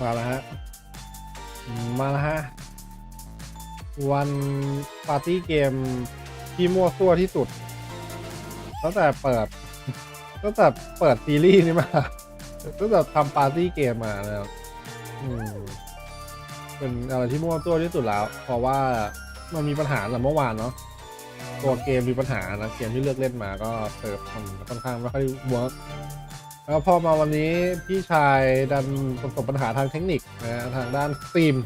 มาแล้วฮะ มาแล้วฮะ วันปาร์ตี้เกมที่มั่วซั่วที่สุดตั้งแต่เปิดตั้งแต่เปิดซีรีส์นี้มาตั้งแต่ทำปาร์ตี้เกมมานะครับอืมเป็นอะไรที่มั่วซั่วที่สุดแล้ว เพราะว่ามันมีปัญหาแต่เมื่อวานเนาะตัวเกมมีปัญหานะเกมที่เลือกเล่นมาก็เติบมันค่อนข้างไม่ค่อยเวิร์ก แล้วพอมาวันนี้พี่ชายดันประสบปัญหาทางเทคนิคนะฮะทางด้านสตรีม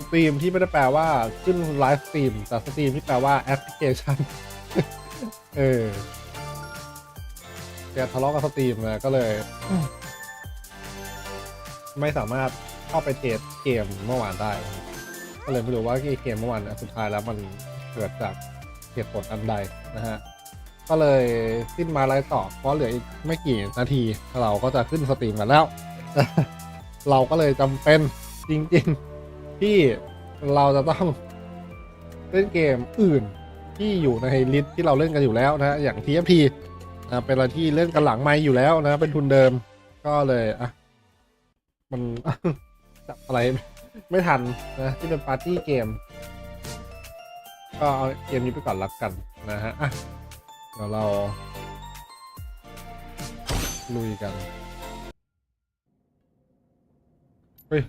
สตรีมที่ไม่ได้แปลว่าขึ้นไลฟ์สตรีมแต่สตรีมที่แปลว่าแอปพลิเคชัน เออแกทะเลาะกับสตรีมนะก็เลย ไม่สามารถเข้าไปเทสเกมเมื่อวานได้ ก็เลยไม่รู้ว่าเกมเมื่อวานนี่ยสุดท้ายแล้วมันเกิดจากเหตุผลอันใดนะฮะ ก็เลยสิ้นมาไลฟ์ต่อเพราะเหลืออีกไม่กี่นาที เราก็จะขึ้นสตรีมกันแล้ว เราก็เลยจำเป็นจริง ๆ ที่เราจะต้องเล่นเกมอื่นที่อยู่ในลิสต์ที่เราเล่นกันอยู่แล้วนะอย่าง TFT นะเป็นอะไรที่เล่นกันหลังไม่อยู่แล้วนะ เป็นทุนเดิม ก็เลยอะมันจับอะไรไม่ทันนะที่เป็นปาร์ตี้เกม ก็เอาเกมนี้ไปก่อนละกันนะฮะอะ เดี๋ยวเราลุยกัน เฮ้ย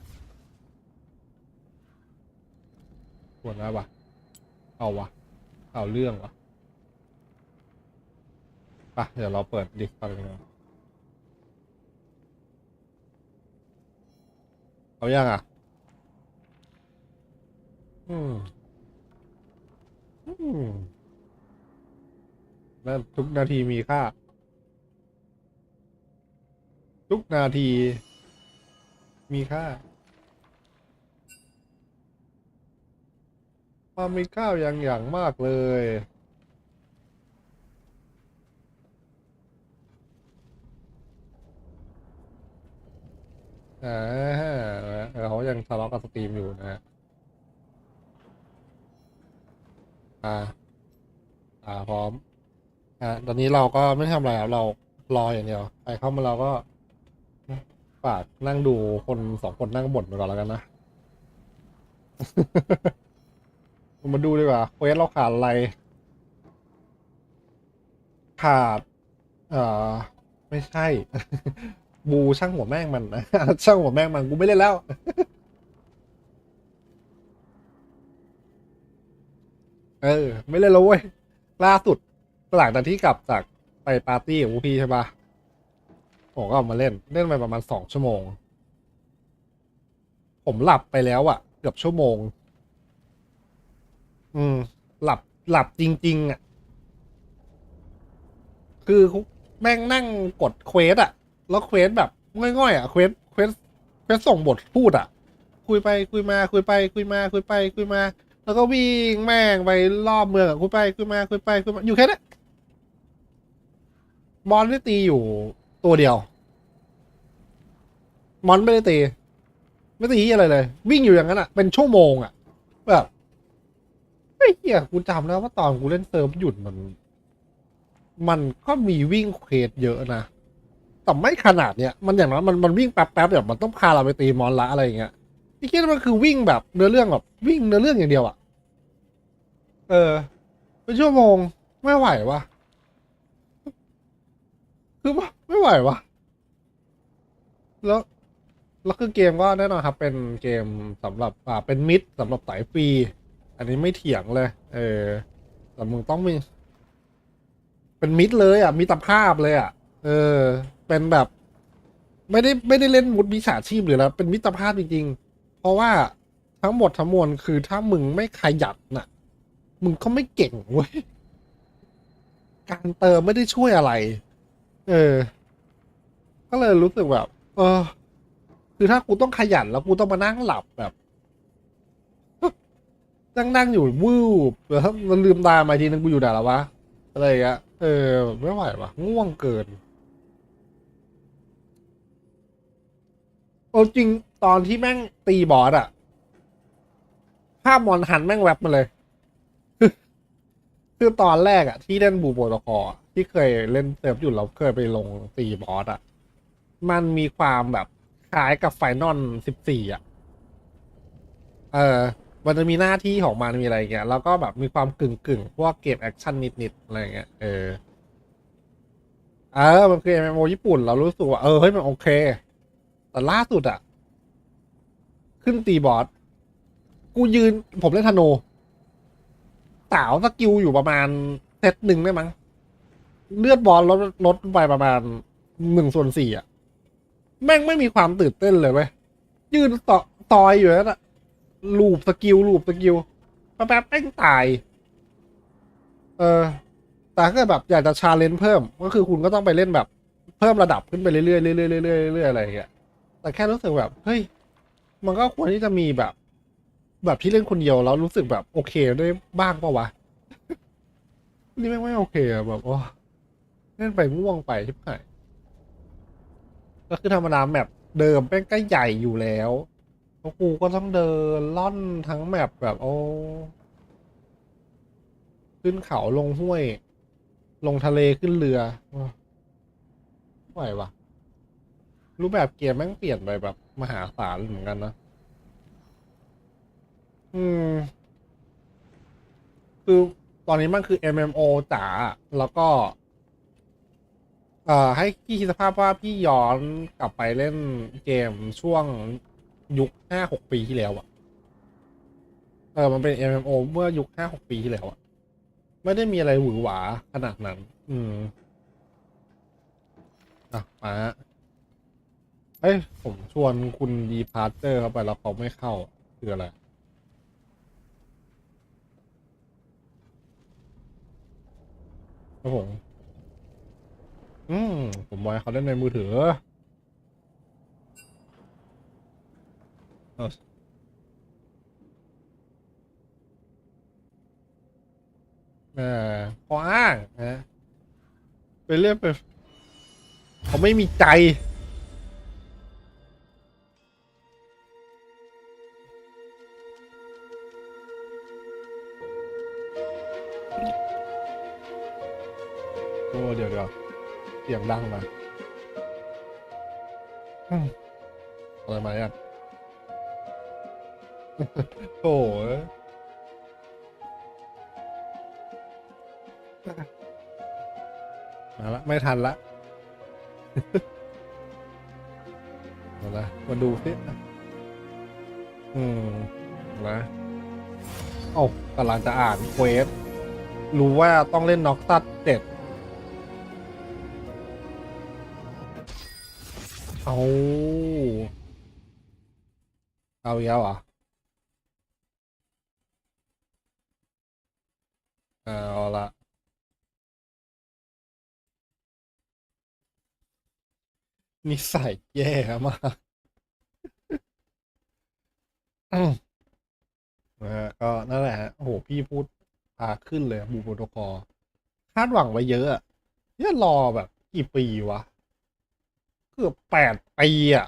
ปวดแล้ววะเอาวะ เอาเรื่องวะปะเดี๋ยวเราเปิดดิสก่อนเลยเอายังอะ อืม อืม และทุกนาทีมีค่า ทุกนาที มีค่า ความมีค่าอย่างอย่างมากเลยอ่าเออเขายังทะเลาะกับสตรีมอยู่นะฮะอ่า อ่า พร้อม อะตอนนี้เราก็ไม่ทำอะไรครับเรารออย่างเดียวใครเข้ามาเราก็ฝากนั่งดูคนสองคนนั่งบ่นไปก่อนแล้วกันนะ มาดูดีกว่าเควสเราขาดอะไร ขาด เอ่อ ไม่ใช่ บูช่างหัวแม่งมันนะ ช่างหัวแม่งมันกูไม่เล่นแล้วเออ ไม่เล่นแล้วเว้ยล่าสุด หลังจากที่กลับจากไปปาร์ตี้กับพวกพี่ใช่ปะผมก็ออกมาเล่น เล่นไปประมาณสองชั่วโมง ผมหลับไปแล้วอะเกือบชั่วโมง อืม หลับหลับจริง ๆอะคือแม่งนั่งกดเควสอะแล้วเควสแบบง่อยๆอะเควสเควสเควสส่งบทพูดอะคุยไปคุยมา คุยไป คุยมา คุยไป คุยมา แล้วก็วิ่งแม่งไปรอบเมืองอะคุยไปคุยมาคุยไปคุยมาอยู่แค่นั้น มอนได้ตีอยู่ตัวเดียว มอนไม่ได้ตี ไม่ตีอะไรเลย วิ่งอยู่อย่างนั้นอะเป็นชั่วโมงอะแบบไอ้เหี้ยกูจำแล้วว่าตอนกูเล่นเซิร์ฟหยุดมัน มันก็มีวิ่งเควสเยอะนะแต่ไม่ขนาดเนี้ยมันอย่างนั้นมันมันวิ่งแป๊บๆแบบมันต้องพาเราไปตีมอนละอะไรอย่างเงี้ยที่คิดว่ามันคือวิ่งแบบเนื้อเรื่องแบบวิ่งเนื้อเรื่องอย่างเดียวอะเออเป็นชั่วโมงไม่ไหววะ คือว่าไม่ไหววะแล้วแล้วคือเกมก็แน่นอนครับ เป็นเกมสำหรับอ่าเป็นมิดสำหรับสายฟรี อันนี้ไม่เถียงเลย เออแต่มึงต้องมี เป็นมิดเลยอะ มีตภาพเลยอะ เออ เป็นแบบ ไม่ได้ไม่ได้เล่นมุดมิจฉาชีพหรือแล้วเป็นมิตรภาพจริงๆ เพราะว่าทั้งหมดทั้งมวลคือถ้ามึงไม่ขยันน่ะ มึงก็ไม่เก่งเว้ยการเติมไม่ได้ช่วยอะไร เออ ก็เลยรู้สึกแบบ เออ คือถ้ากูต้องขยันแล้วกูต้องมานั่งหลับแบบ นั่งนั่งอยู่วูบแล้วถ้ามันลืมตามาทีนึงกูอยู่ไหนแล้ววะ อะไรอย่างเงี้ย เออ ไม่ไหววะง่วงเกินโอ้จริงตอนที่แม่งตีบอสอะภาพมอนหันแม่งแวบมาเลย คือตอนแรกอะที่เล่นบูโปรโตคอล ที่เคยเล่นเซิร์ฟอยู่เราเคยไปลงตีบอสอะ มันมีความแบบคล้ายกับไฟนอลสิบสี่อะ เออ มันจะมีหน้าที่ของมันมีอะไรอย่างเงี้ย แล้วก็แบบมีความกึ่งกึ่งพวกเกมแอคชั่นนิดๆอะไรอย่างเงี้ย เออ เออ มันคือ MMO ญี่ปุ่น เรารู้สึกว่า เออ เฮ้ย มันโอเค แต่ล่าสุดอะ ขึ้นตีบอส กูยืนผมเล่นธนูสาวสกิลอยู่ประมาณเซตหนึ่งได้มั้ง เลือดบอลลดลดไปประมาณหนึ่งส่วนสี่อะ แม่งไม่มีความตื่นเต้นเลยเว้ยยืนต่อต่อยอยู่นั่นอะลูปสกิลลูปสกิลแป๊บๆแม่งตาย เออแต่ถ้าเกิดแบบอยากจะชาเลนจ์เพิ่ม ก็คือคุณก็ต้องไปเล่นแบบ เพิ่มระดับขึ้นไปเรื่อยๆเรื่อยๆเรื่อยๆเรื่อยๆอะไรอย่างเงี้ยแต่แค่รู้สึกแบบ เฮ้ย มันก็ควรที่จะมีแบบ แบบที่เล่นคนเดียวแล้วรู้สึกแบบโอเคได้บ้างปะวะ นี่แม่ไม่โอเคอะแบบโอ้ เล่นไปง่วงไปใช่ไหมก็คือธรรมดาแมปเดิมแม่งก็ใหญ่อยู่แล้วแล้วกูก็ต้องเดินล่อนทั้งแมปแบบโอ้ขึ้นเขาลงห้วย ลงทะเลขึ้นเรือโอ้ไม่ไหววะรูปแบบเกมแม่งเปลี่ยนไปแบบ มหาศาลเหมือนกันนะอืม คือตอนนี้มันคือ MMO จ๋าแล้วก็ เอ่อให้พี่คิดสภาพว่าพี่ย้อนกลับไปเล่นเกมช่วงยุคห้าหกปีที่แล้วอะเออมันเป็น MMO เมื่อยุคห้าหกปีที่แล้วอะไม่ได้มีอะไรหวือหวาขนาดนั้น อืมอะมาเอ้ยผมชวนคุณดีพาร์เจอร์เข้าไปแล้วเขาไม่เข้า คืออะไร ครับผม อืมผมบอยเขาเล่นในมือถือเอาเออพออ้างนะไปเรื่อยไปเขาไม่มีใจโอ้เดี๋ยวเดี๋ยว เสียงดังมาอืมอะไรมาอะโอ้ยมาละไม่ทันละมาละมาดูสิอืมนะโอ้ากำลังจะอ่านเควส รู้ว่าต้องเล่นน็อกซัดเจ็ด เอาเอาอีกแล้วเหรอเอาละนิสัยแย่มากอืมนะฮะก็นั่นแหละฮะโอ้โหพี่พูดพาขึ้นเลยบูโปรโตคอลคาดหวังไว้เยอะอะเนี่ยรอแบบกี่ปีวะ เกือบแปดปีอะ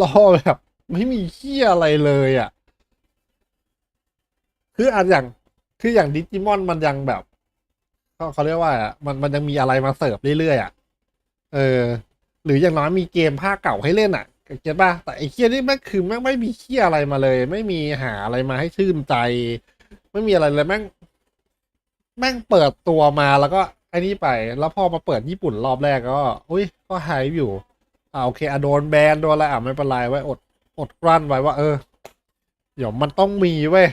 รอแบบ ไม่มีเฮียอะไรเลยอะคืออาจอย่างคืออย่างดิจิมอนมันยังแบบเขาเขาเรียกว่าอะมันมันยังมีอะไรมาเสิร์ฟเรื่อยๆอะเออ หรืออย่างน้อยมีเกมภาคเก่าให้เล่นอะเก็ตป่ะแต่ไอ้เฮียนี่แม่งคือแม่งไม่มีเฮียอะไรมาเลย ไม่มีหาอะไรมาให้ชื่นใจ ไม่มีอะไรเลยแม่งแม่งเปิดตัวมาแล้วก็ ไอ้นี่ไป แล้วพอมาเปิดญี่ปุ่นรอบแรกก็ อุ้ย ก็หายอยู่ อ่าโอเคอะโดนแบนโดนอะไรอะไม่เป็นไรไว้อดอดกลั้นไว้ว่า เออ เดี๋ยวมันต้องมีเว้ย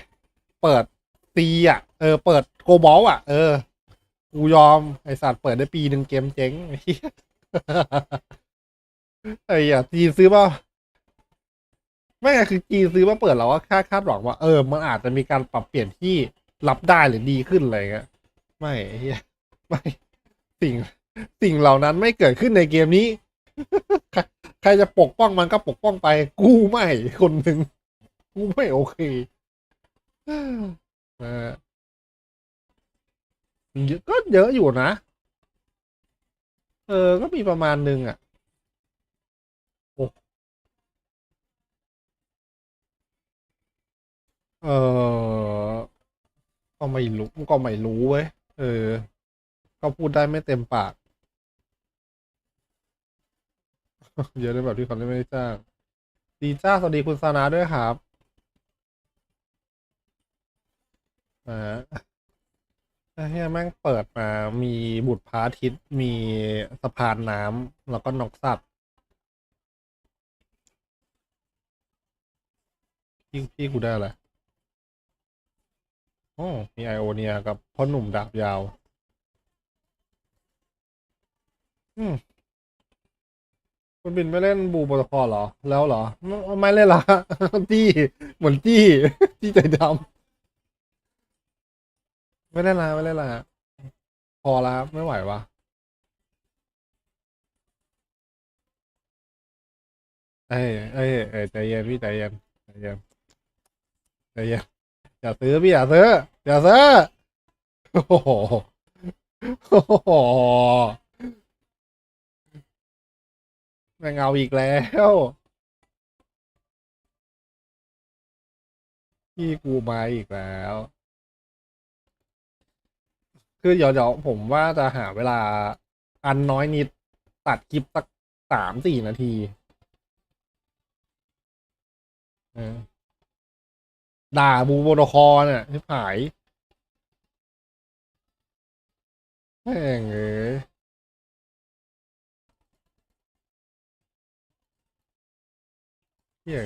เปิดตีอะ เออ เปิดโกบอลอะ เออ กูยอม ไอสัตว์เปิดได้ปีหนึ่งเกมเจ๊งไอ้เหี้ยไอ้เหี้ยจีนซื้อป่าไม่ไงคือจีนซื้อมาเปิดเราก็คาดคาดหวังว่าเออ มันอาจจะมีการปรับเปลี่ยนที่รับได้หรือดีขึ้นอะไรเงี้ยไม่ไอ้เหี้ย ไม่สิ่งสิ่งเหล่านั้นไม่เกิดขึ้นในเกมนี้ใครใครจะปกป้องมันก็ปกป้องไป กูไม่คนหนึ่งกูไม่โอเคเออเยอะก็เยอะอยู่นะ เออ ก็มีประมาณหนึ่งอะโอ้เออก็ไม่รู้ก็ไม่รู้เว้ย เออ ก็พูดได้ไม่เต็มปาก เยอะในแบบที่เขาไม่ได้จ้างดีจ้าสวัสดีคุณซานาด้วยครับอ่าไอ้เฮียแม่งเปิดมา มีบุตรพระอาทิตมีสะพานน้ำแล้วก็นกสัตว์พี่พี่กูได้อะไรโอ้มีไอโอเนียกับพ่อหนุ่มดาบยาว อืมคุณบินไม่เล่นบูโปรโตคอลเหรอ แล้วเหรอ ไม่ไมเล่นละจี้เหมือนจี้จี้ใจดำไม่เล่นละไม่เล่นละพอแล้วไม่ไหววะเอ้ยเอ้ยเอ้ยใจเย็นพี่ใจเย็นใจเย็นใจเย็นอย่าซื้อพี่อย่าซื้ออย่าซื้อโอ้โหโอ้โห แม่งเอาอีกแล้วพี่กูมาอีกแล้ว คือเดี๋ยวเดี๋ยวผมว่าจะหาเวลาอันน้อยนิดตัดคลิปสักสามสี่นาทีด่าบูโบโดคอเนี่ยที่ผายแม่งเอ้ย เหี้ย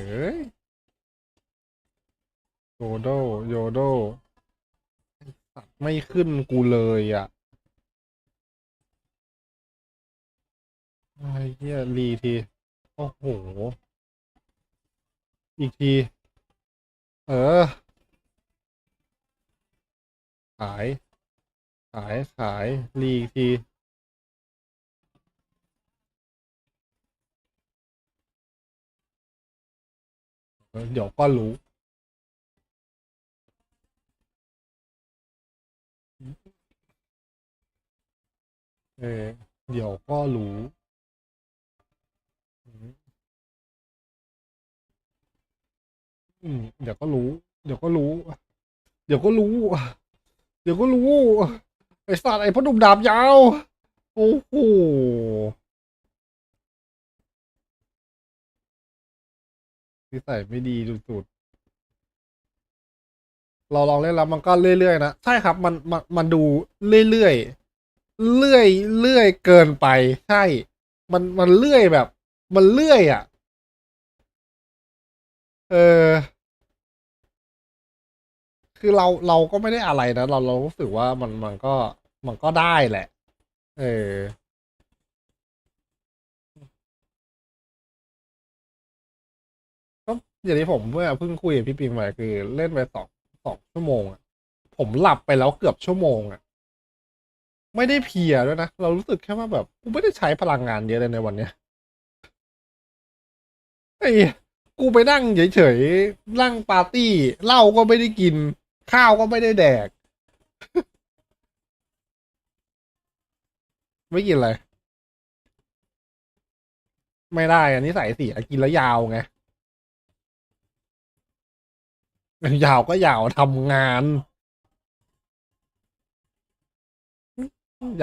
โยโดโยโดสัตว์ไม่ขึ้นกูเลยอะไอ้เหี้ยรีที โอ้โห อีกที เออ ขาย ขาย ขาย รีอีกที เดี๋ยวก็รู้ เออเดี๋ยวก็รู้อืมอืมเดี๋ยวก็รู้ เดี๋ยวก็รู้ เดี๋ยวก็รู้ เดี๋ยวก็รู้ ไอ้สัตว์ไอ้พ่อหนุ่มดาบยาว โอ้โห นิสัยไม่ดีสุดๆเราลองเล่นแล้วมันก็เรื่อยๆนะใช่ครับ มันมันมันดูเรื่อยๆเรื่อยเรื่อยเกินไป ใช่ มันมันเรื่อยแบบ มันเรื่อยอะ เออคือเราเราก็ไม่ได้อะไรนะเราเรารู้สึกว่ามันมันก็มันก็ได้แหละ เออ อย่างที่ผมเมื่อเพิ่งคุยกับพี่ปิงไปคือเล่นไปสองสองชั่วโมงอะผมหลับไปแล้วเกือบชั่วโมงอะไม่ได้เพลียด้วยนะ เรารู้สึกแค่ว่าแบบกูไม่ได้ใช้พลังงานเยอะเลยในวันเนี้ยไอ้กูไปนั่งเฉยๆนั่งปาร์ตี้เหล้าก็ไม่ได้กิน ข้าวก็ไม่ได้แดก ไม่กินอะไร ไม่ได้อันนี้ใส่เสียกินแล้วยาวไง ยาวก็ยาวทำงาน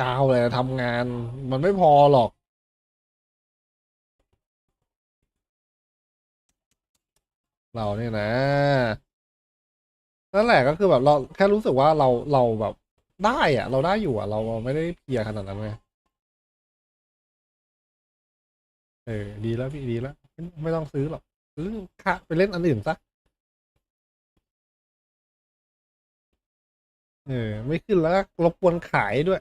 ยาวเลยทำงาน มันไม่พอหรอกเราเนี่ยนะ นั่นแหละก็คือแบบเราแค่รู้สึกว่าเราเราแบบได้อะเราได้อยู่อะเราไม่ได้เพียขนาดนั้นไงเออ ดีแล้วพี่ดีแล้ว ไม่ไม่ต้องซื้อหรอกซื้อค่ะไปเล่นอันอื่นซะ เออ ไม่ขึ้นแล้วก็รบกวนขายด้วย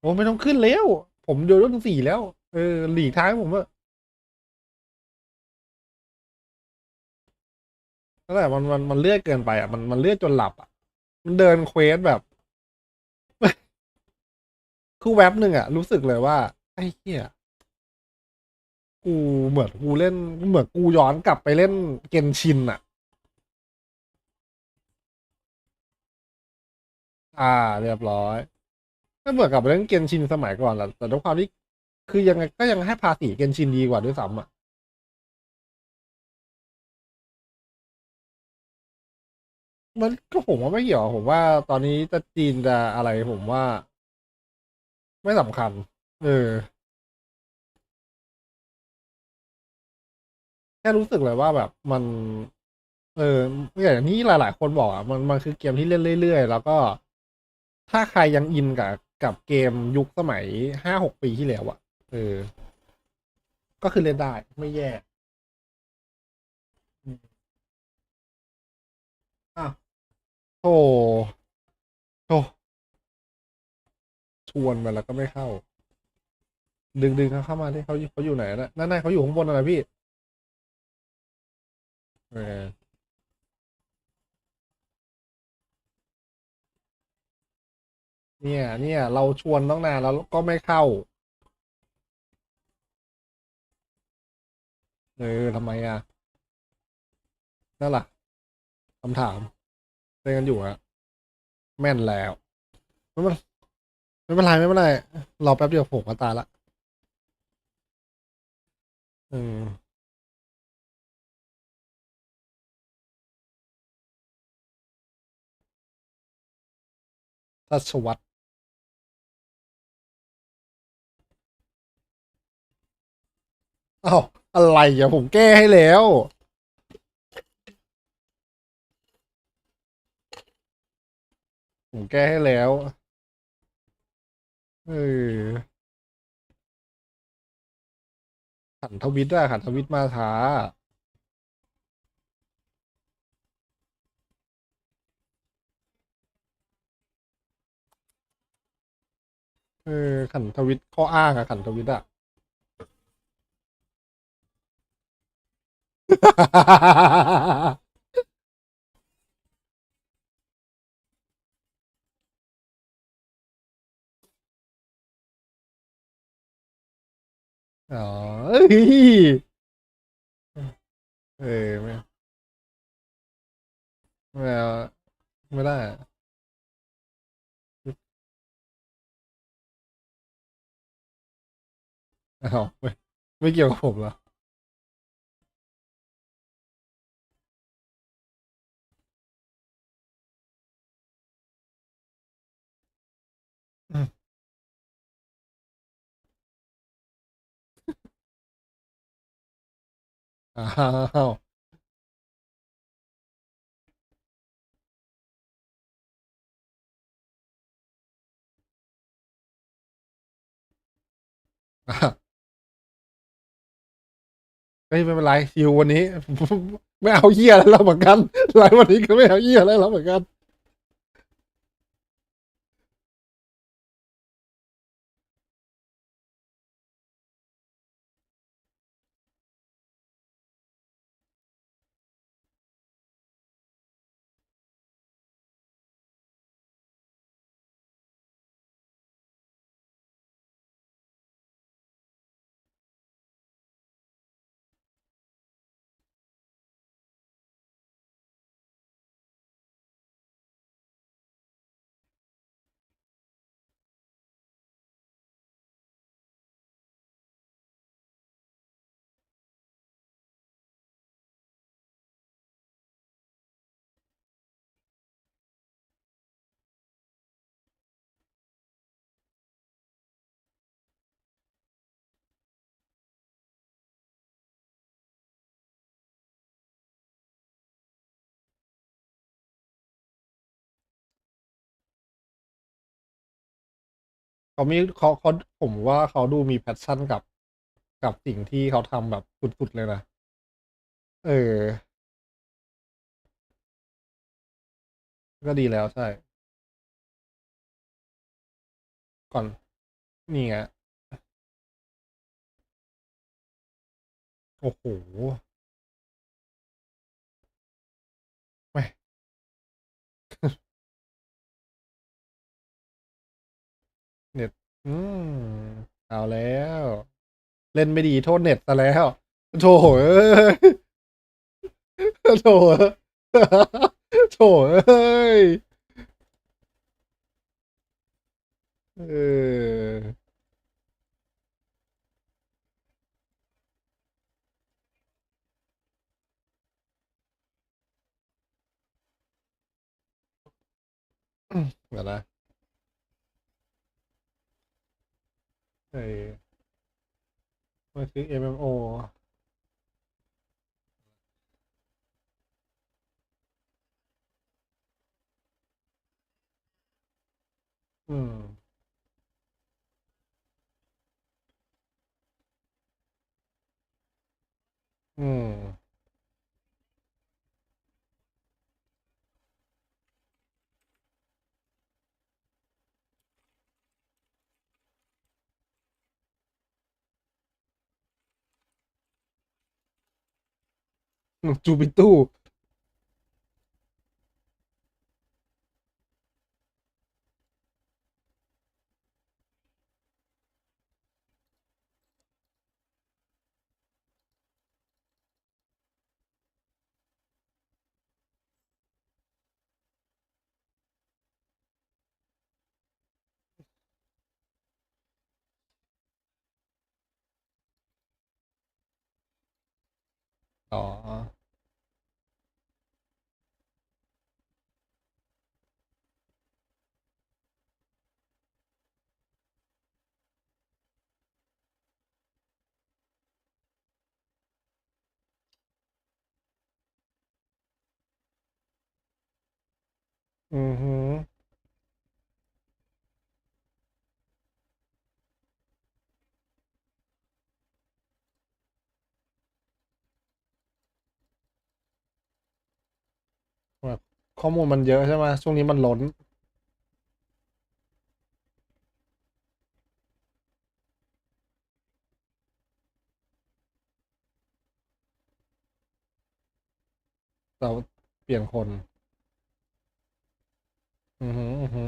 โอ้ไม่ต้องขึ้นแล้ว ผมโดนรุ่นสี่แล้ว เออ หลีกทางให้ผมว่านั่นแหละมันมันมันเลื่อยเกินไปอะมันมันเลื่อยจนหลับอะ มันเดินเควสแบบ คือแว็บหนึ่งอะ รู้สึกเลยว่า ไอ้เหี้ย กูเหมือนกูเล่นเหมือนกูย้อนกลับไปเล่นเกนชินอะอ่า เรียบร้อยก็เหมือนกับเล่นเกนชินสมัยก่อนแหละแต่ด้วยความที่คือยังไงก็ยังให้ภาษีเกนชินดีกว่าด้วยซ้ำอะมันก็ผมว่าไม่เกี่ยวผมว่าตอนนี้จะจีนจะอะไรผมว่า ไม่สำคัญ เออ แค่รู้สึกเลยว่าแบบมัน เอออย่างที่หลาย ๆ คนบอกอะมันมันคือเกมที่เล่นเรื่อย ๆ แล้วก็ ถ้าใครยังอินกับกับเกมยุคสมัยห้าหกปีที่แล้วอะเออ ก็คือเล่นได้ไม่แย่อ้าวโธ่โธ่ชวนไปแล้วก็ไม่เข้า ดึงดึงเขาเข้ามาที่เขาเขาอยู่ไหนนะนั่นน่ะเขาอยู่ข้างบนนะพี่ เออเนี่ย เนี่ย เราชวนตั้งนานแล้วก็ไม่เข้า เออทำไมอะ นั่นล่ะคำถามเล่นกันอยู่อะแม่นแล้ว ไม่เป็นไม่เป็นไรไม่เป็นไรรอแป๊บเดียวผมก็ตายละ อืม ทัชวัตรอ้าวอะไรอะผมแก้ให้แล้ว ผมแก้ให้แล้ว เออขันทวิตอะขันทวิตมาช้า เออขันทวิตข้ออ้างอะขันทวิตอะอ๋อเอ้ยเออไม่ไม่ไม่ได้ อ้าวไม่ไม่เกี่ยวกับผมเหรออืมอ้าวอะเฮ้ย ไม่เป็นไรชิววันนี้ ไม่เอาเหี้ยอะไรแล้วเหมือนกันไลฟ์วันนี้ก็ไม่เอาเหี้ยอะไรแล้วเหมือนกัน เขามีเขาเขาผมว่าเขาดูมีแพชชั่นกับกับสิ่งที่เขาทำแบบสุดๆเลยนะ เออ ก็ดีแล้วใช่ ก่อน นี่ไงโอ้โห อืมเอาแล้ว เล่นไม่ดีโทษเน็ตซะแล้วโถเอ้ยโถโถเอ้ยเออเดี๋ยวนะ เออมันคือ MMO อืม อืม จูปิตู้อ๋อ อือฮึ แบบข้อมูลมันเยอะใช่ไหมช่วงนี้มันล้น เราเปลี่ยนคน อือฮึอือฮึ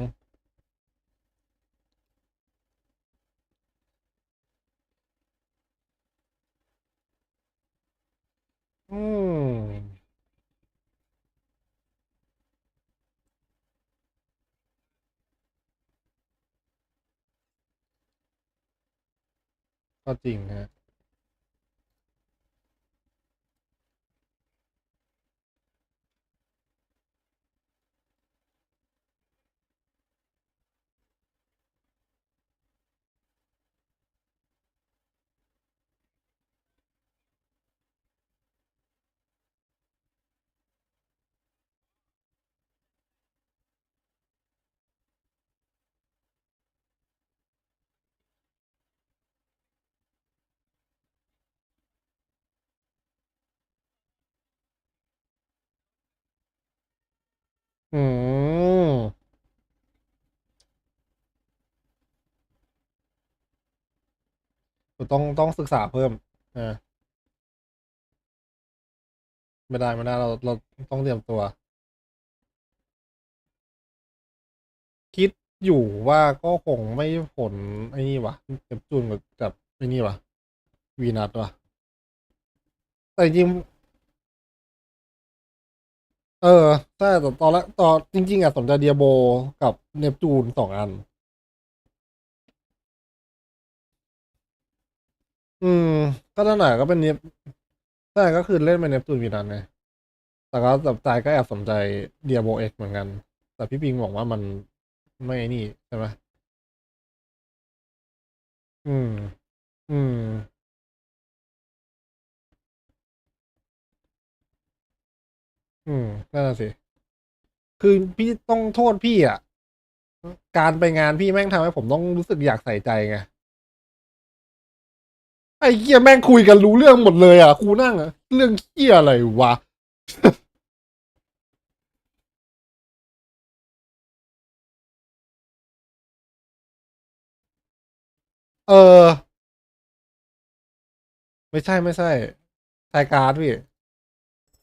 อืม ก็จริงฮะ อืม ต้องต้องศึกษาเพิ่มอ่าไม่ได้ไม่ได้เราเราต้องเตรียมตัว คิดอยู่ว่าก็คงไม่ผลไอ้นี่วะเนปจูนกับกับไอ้นี่วะวีนัสวะแต่จริง เออใช่แต่ตอนแรกตอนจริง ๆอะสนใจเดียโบกับเนปจูนสองอัน อืม ก็นั่นแหละก็เป็นเนปใช่ก็คือเล่นเป็นเนปจูนวีนัสไงแต่ก็แบบใจก็แอบสนใจเดียโบเอ็กเหมือนกัน แต่พี่ปิงบอกว่ามันไม่นี่ใช่ไหมอืม อืม อืมนั่นน่ะสิคือพี่ต้องโทษพี่อะ การไปงานพี่แม่งทำให้ผมต้องรู้สึกอยากใส่ใจไงไอ้เหี้ยแม่งคุยกันรู้เรื่องหมดเลยอะครูนั่งอะเรื่องเหี้ยอะไรวะเออ ไม่ใช่ไม่ใช่ไทยการ์ดพี่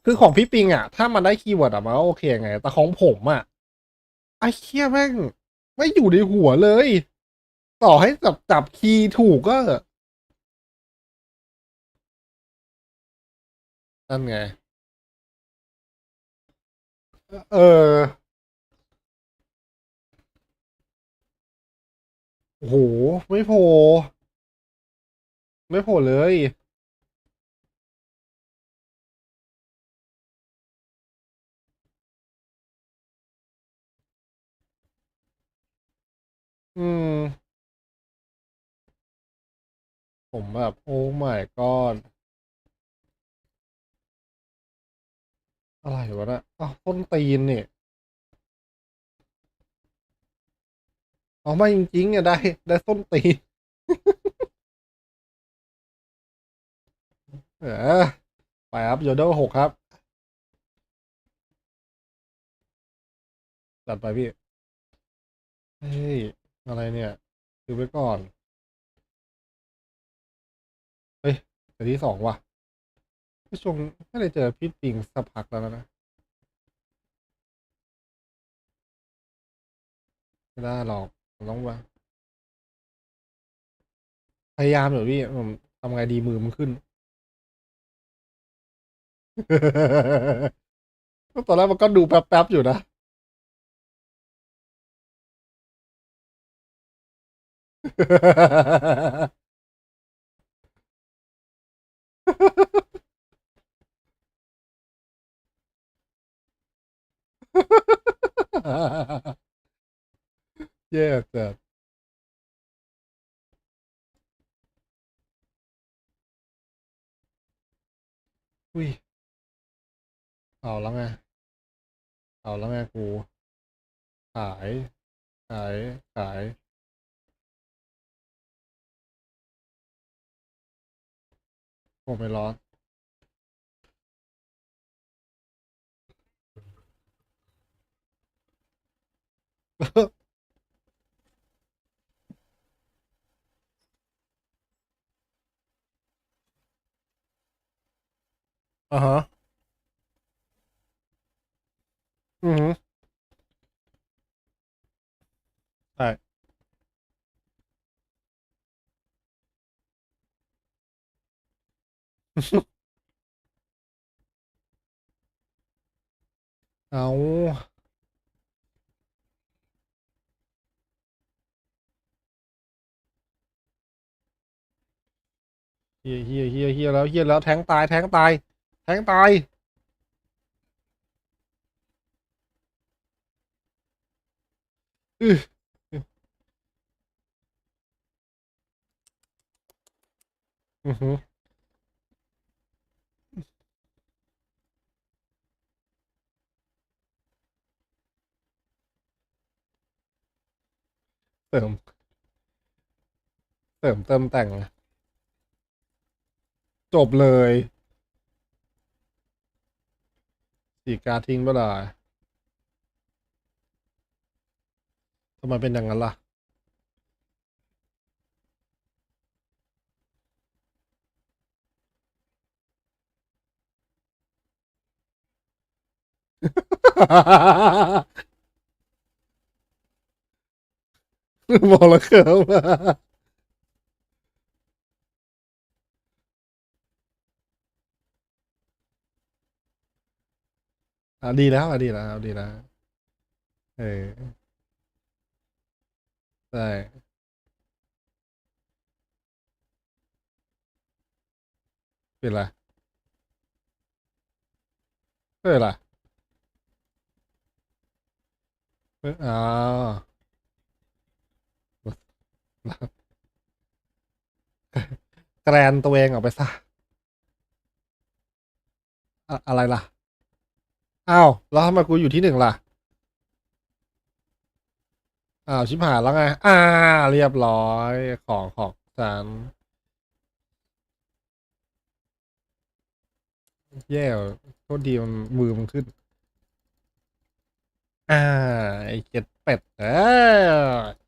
คือของพี่ปิงอะ ถ้ามันได้คีย์เวิร์ดอะมันก็โอเคไง แต่ของผมอะไอ้เหี้ยแม่งไม่อยู่ในหัวเลย ต่อให้จับจับคีย์ถูกก็นั่นไง เออโอ้โหไม่โผล่ไม่โผล่เลย อืม ผมแบบ โอ้ my god อะไรวะนะอ้าวต้นตีนเนี่เอาม่จริงๆอะได้ ได้ส้นตีนเออไปครับโยโดหกครับ จัดไปพี่ เฮ้ย อะไรเนี่ยดูไว้ก่อน เฮ้ยแต่ที่สองว่ะไม่ชงไม่ได้เจอพี่ปิงสักพักแล้วนะไม่ได้หรอกต้องว่าพยายามอยู่พี่ผมทำไงดีมือมันขึ้นตอนแรกมันก็ดูแป๊บๆอยู่นะ แย่จัดอุ้ยเอาแล้วไง เอาแล้วไงกู ขาย ขาย ขาย ผมไม่ร้อนอ่าฮะอือฮึใช่ เอาเฮียเฮียเฮียเฮียแล้วเฮียแล้วแทงตายแทงตาย แทงตายอืออือฮึ เติมเติมเติมแต่ง จบเลยสีกาทิ้งไปเลยทำไมเป็นอย่างนั้นล่ะ บอกแล้วเขิมอะดีแล้วอะดีแล้วดีแล้วเออใช่เป็นไรเออล่ะเอออ๋อ แกรนตัวเองออกไปซะอะอะไรล่ะ อ้าว แล้วทำไมกูอยู่ที่หนึ่งล่ะ อ้าว ชิบหายแล้วไง อ่า เรียบร้อยของของฉันแย่โทษดีมันมือมันขึ้น อ่า ไอ้เจ็ดเป็ดเออ